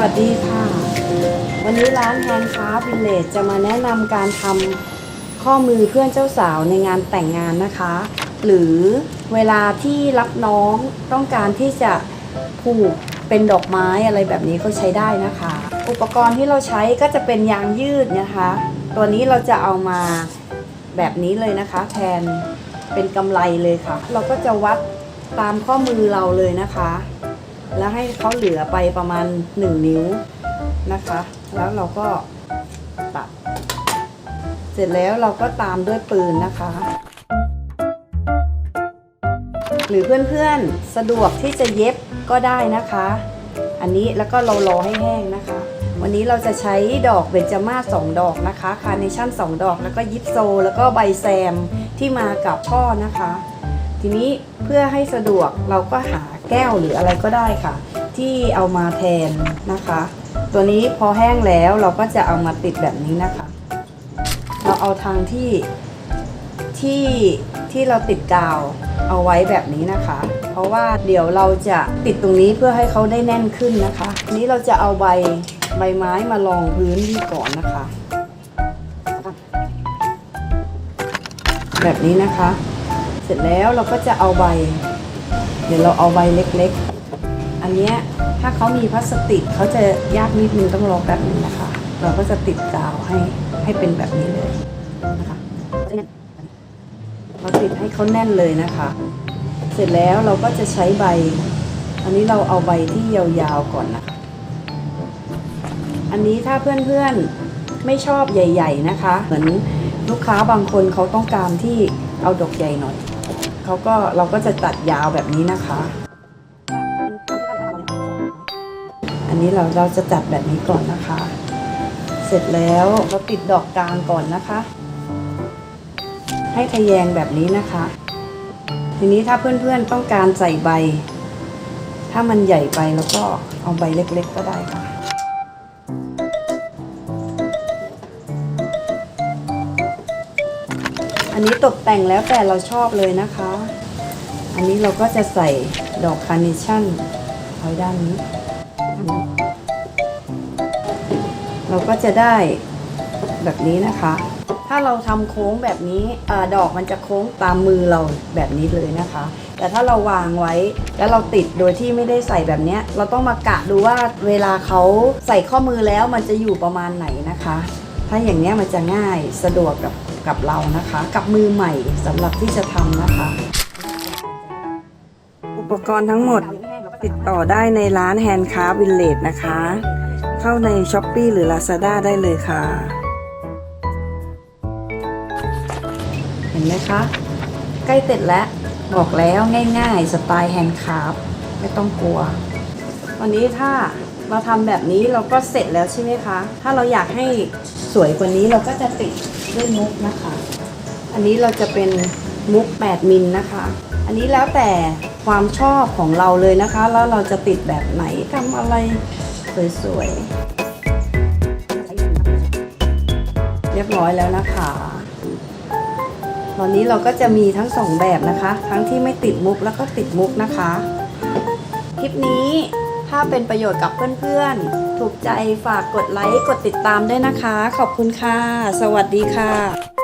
วัสดีค่ะ วันนี้ร้านแฮนด์คราฟวิลเลจจะมาแนะนำการทำข้อมือเพื่อนเจ้าสาวในงานแต่งงานนะคะ หรือเวลาที่รับน้องต้องการที่จะผูกเป็นดอกไม้อะไรแบบนี้ก็ใช้ได้นะคะ อุปกรณ์ที่เราใช้ก็จะเป็นยางยืดนะคะ ตัวนี้เราจะเอามาแบบนี้เลยนะคะ แทนเป็นกำไลเลยค่ะ เราก็จะวัดตามข้อมือเราเลยนะคะ แล้วให้เขาเหลือไปประมาณ 1 นิ้วนะคะ แล้วเราก็ตัด เสร็จแล้วเราก็ตามด้วยปืนนะคะ หรือเพื่อนๆสะดวกที่จะเย็บก็ได้นะคะ อันนี้แล้วก็เรารอให้แห้งนะคะ วันนี้เราจะใช้ดอกเบญจมาศสองดอกนะคะ คาร์เนชั่นสองดอก แล้วก็ยิปโซ แล้วก็ใบแซมที่มากับช่อนะคะ ทีนี้เพื่อให้สะดวกเราก็หา แก้วหรืออะไรก็ได้ค่ะ ที่เอามาแทนนะคะ ตัวนี้พอแห้งแล้วเราก็จะเอามาติดแบบนี้นะคะ เราเอาทางที่ที่ที่เราติดกาวเอาไว้แบบนี้นะคะ เพราะว่าเดี๋ยวเราจะติดตรงนี้เพื่อให้เขาได้แน่นขึ้นนะคะทีนี้เราจะเอาใบใบไม้มารองพื้นที่ก่อนนะคะ แบบนี้นะคะ เสร็จแล้วเราก็จะเอาใบ เดี๋ยวเราเอาใบเล็กๆ อันเนี้ยถ้าเขามีพลาสติกเขาจะยากนิดนึงต้องรอแบบนึงนะคะ เราก็จะติดกาวให้ให้เป็นแบบนี้เลยนะคะเราติดให้เขาแน่นเลยนะคะ เสร็จแล้วเราก็จะใช้ใบ อันนี้เราเอาใบที่ยาวๆก่อนนะคะ อันนี้ถ้าเพื่อนๆไม่ชอบใหญ่ ๆนะคะ เหมือนลูกค้าบางคนเขาต้องการที่เอาดอกใหญ่หน่อย เขาก็เราก็จะตัดยาวแบบนี้นะคะ อันนี้เราเราจะจัดแบบนี้ก่อนนะคะ เสร็จแล้วเราติดดอกกลางก่อนนะคะ ให้ทะแยงแบบนี้นะคะ ทีนี้ถ้าเพื่อนๆต้องการใส่ใบ ถ้ามันใหญ่ไปแล้วก็เอาใบเล็กๆก็ได้ค่ะ นี้ตกแต่งแล้วแต่เราชอบเลยนะคะ อันนี้เราก็จะใส่ดอกคาร์เนชั่นไว้ด้านนี้ เราก็จะได้แบบนี้นะคะ ถ้าเราทำโค้งแบบนี้อดอกมันจะโค้งตามมือเราแบบนี้เลยนะคะ แต่ถ้าเราวางไว้แล้วเราติดโดยที่ไม่ได้ใส่แบบนี้เราต้องมากะดูว่าเวลาเขาใส่ข้อมือแล้วมันจะอยู่ประมาณไหนนะคะ ถ้าอย่างนี้มันจะง่ายสะดวกกับ กับเรานะคะ กับมือใหม่สำหรับที่จะทำนะคะ อุปกรณ์ทั้งหมดติดต่อได้ในร้านแฮนด์คราฟวิลเลจนะคะ เข้าใน s h อ p e e หรือ Lazada ได้เลยค่ะ เห็นไหมคะ ใกล้เสร็จแล้ว บอกแล้วง่ายๆ สไตล์แฮนด์คราฟไม่ต้องกลัว วันนี้ถ้าเราทำแบบนี้เราก็เสร็จแล้วใช่ไหมคะ ถ้าเราอยากให้สวยกว่านี้เราก็จะติด ด้วยมุกนะคะ อันนี้เราจะเป็นมุก 8 มิลนะคะ อันนี้แล้วแต่ความชอบของเราเลยนะคะ แล้วเราจะติดแบบไหนทำอะไรสวยๆ เรียบร้อยแล้วนะคะ ตอนนี้เราก็จะมีทั้งสองแบบนะคะ ทั้งที่ไม่ติดมุกแล้วก็ติดมุกนะคะ คลิปนี้ ถ้าเป็นประโยชน์กับเพื่อนๆ ถูกใจฝากกดไลค์ กดติดตามด้วยนะคะ ขอบคุณค่ะ สวัสดีค่ะ